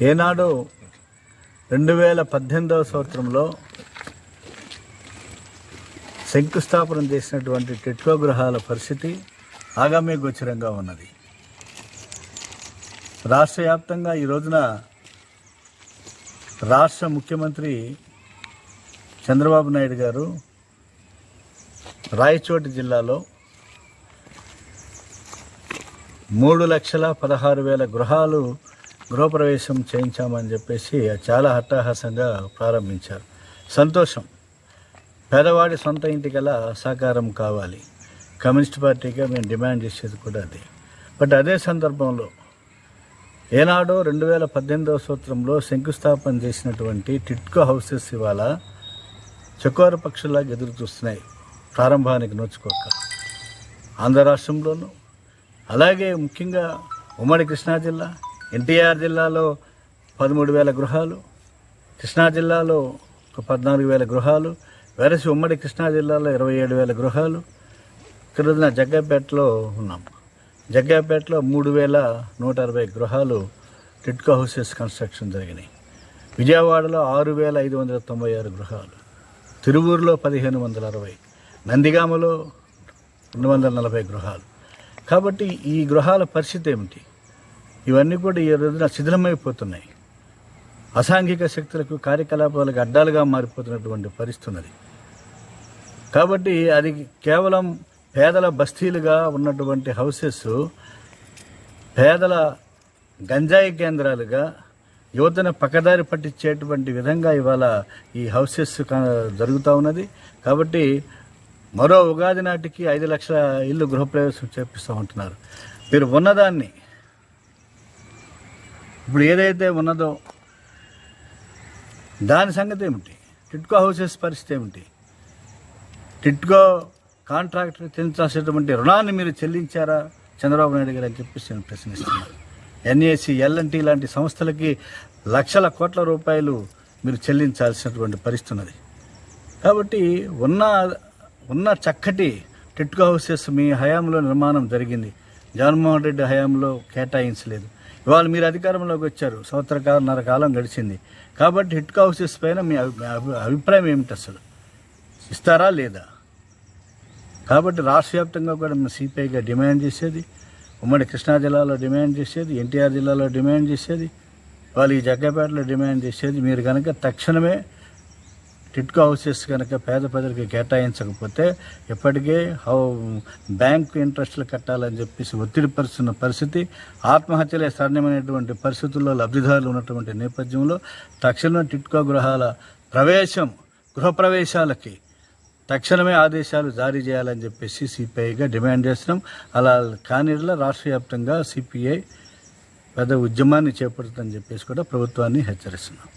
ఏనాడు రెండు వేల పద్దెనిమిదవ సంవత్సరంలో శంకుస్థాపన చేసినటువంటి టెట్లో గృహాల పరిస్థితి ఆగామి గోచరంగా ఉన్నది. రాష్ట్ర వ్యాప్తంగా ఈ రోజున రాష్ట్ర ముఖ్యమంత్రి చంద్రబాబు నాయుడు గారు రాయచోటి జిల్లాలో మూడు లక్షల పదహారు వేల గృహాలు గృహప్రవేశం చేయించామని చెప్పేసి చాలా హట్టాహాసంగా ప్రారంభించారు. సంతోషం. పేదవాడి సొంత ఇంటికల్లా సాకారం కావాలి. కమ్యూనిస్ట్ పార్టీగా మేము డిమాండ్ చేసేది కూడా అది. బట్ అదే సందర్భంలో ఏనాడో రెండు వేల పద్దెనిమిదవ సంవత్సరంలో శంకుస్థాపన చేసినటువంటి టిట్కో హౌసెస్ ఇవాళ చకోర పక్షుల్లాగా ఎదురు చూస్తున్నాయి. ప్రారంభానికి నోచుకోక. ఆంధ్ర రాష్ట్రంలోనూ అలాగే ముఖ్యంగా ఉమ్మడి కృష్ణా జిల్లా ఎన్టీఆర్ జిల్లాలో పదమూడు వేల గృహాలు కృష్ణా జిల్లాలో ఒక పద్నాలుగు వేల గృహాలు వెరసి ఉమ్మడి కృష్ణా జిల్లాలో ఇరవై ఏడు వేల గృహాలు ఇక్కడ జగ్గపేటలో ఉన్నాం. జగ్గపేటలో మూడు వేల నూట అరవై గృహాలు టిట్కో హౌసెస్ కన్స్ట్రక్షన్ జరిగినాయి. విజయవాడలో ఆరు వేల ఐదు వందల తొంభై ఆరు గృహాలు తిరువూరులో పదిహేను వందల అరవై నందిగామలో రెండు వందల నలభై గృహాలు. కాబట్టి ఈ గృహాల పరిస్థితి ఏమిటి? ఇవన్నీ కూడా ఈ రోజున శిథిలమైపోతున్నాయి. అసాంఘిక శక్తులకు కార్యకలాపాలకు అడ్డాలుగా మారిపోతున్నటువంటి పరిస్థితి ఉన్నది కాబట్టి అది కేవలం పేదల బస్తీలుగా ఉన్నటువంటి హౌసెస్ పేదల గంజాయి కేంద్రాలుగా యువతను పక్కదారి పట్టించేటువంటి విధంగా ఇవాళ ఈ హౌసెస్ జరుగుతూ ఉన్నది. కాబట్టి మరో ఉగాది నాటికి ఐదు లక్షల ఇల్లు గృహప్రవేశం చేపిస్తూ ఉంటున్నారు. మీరు ఉన్నదాన్ని ఇప్పుడు ఏదైతే ఉన్నదో దాని సంగతి ఏమిటి? టిట్కో హౌసెస్ పరిస్థితి ఏమిటి? టిట్కో కాంట్రాక్టర్ చెల్లించాల్సినటువంటి రుణాన్ని మీరు చెల్లించారా? చంద్రబాబు నాయుడు గారు అని చెప్పేసి నేను ప్రశ్నిస్తున్నాను. ఎన్ఏసి ఎల్ఎన్టీ లాంటి సంస్థలకి లక్షల కోట్ల రూపాయలు మీరు చెల్లించాల్సినటువంటి పరిస్థితి ఉన్నది. కాబట్టి ఉన్న ఉన్న చక్కటి టిట్కో హౌసెస్ మీ హయాంలో నిర్మాణం జరిగింది. జగన్మోహన్ రెడ్డి హయాంలో కేటాయించలేదు. ఇవాళ మీరు అధికారంలోకి వచ్చారు. సంవత్సర కాలన్నర కాలం గడిచింది. కాబట్టి హిట్ హౌసెస్ పైన మీ అభి- అభి- అభిప్రాయం ఏమిటి అసలు? ఇస్తారా లేదా? కాబట్టి రాష్ట్ర వ్యాప్తంగా కూడా మేము సిపిఐగా డిమాండ్ చేసేది ఉమ్మడి కృష్ణా జిల్లాలో డిమాండ్ చేసేది ఎన్టీఆర్ జిల్లాలో డిమాండ్ చేసేది వాళ్ళు ఈ జగ్గపేటలో డిమాండ్ చేసేది మీరు కనుక తక్షణమే టిట్కో హౌసెస్ కనుక పేద ప్రజలకు కేటాయించకపోతే ఇప్పటికే హౌ ఇంట్రెస్ట్లు కట్టాలని చెప్పేసి ఒత్తిడి పరుస్తున్న పరిస్థితి ఆత్మహత్యలే సరణమైనటువంటి పరిస్థితుల్లో లబ్ధిదారులు ఉన్నటువంటి నేపథ్యంలో తక్షణమే టిట్కో గృహాల ప్రవేశం గృహప్రవేశాలకి తక్షణమే ఆదేశాలు జారీ చేయాలని చెప్పేసి సిపిఐగా డిమాండ్ చేస్తున్నాం. అలా కానీలో రాష్ట్ర వ్యాప్తంగా సిపిఐ పెద్ద ఉద్యమాన్ని చేపడుతుందని చెప్పేసి కూడా ప్రభుత్వాన్ని హెచ్చరిస్తున్నాం.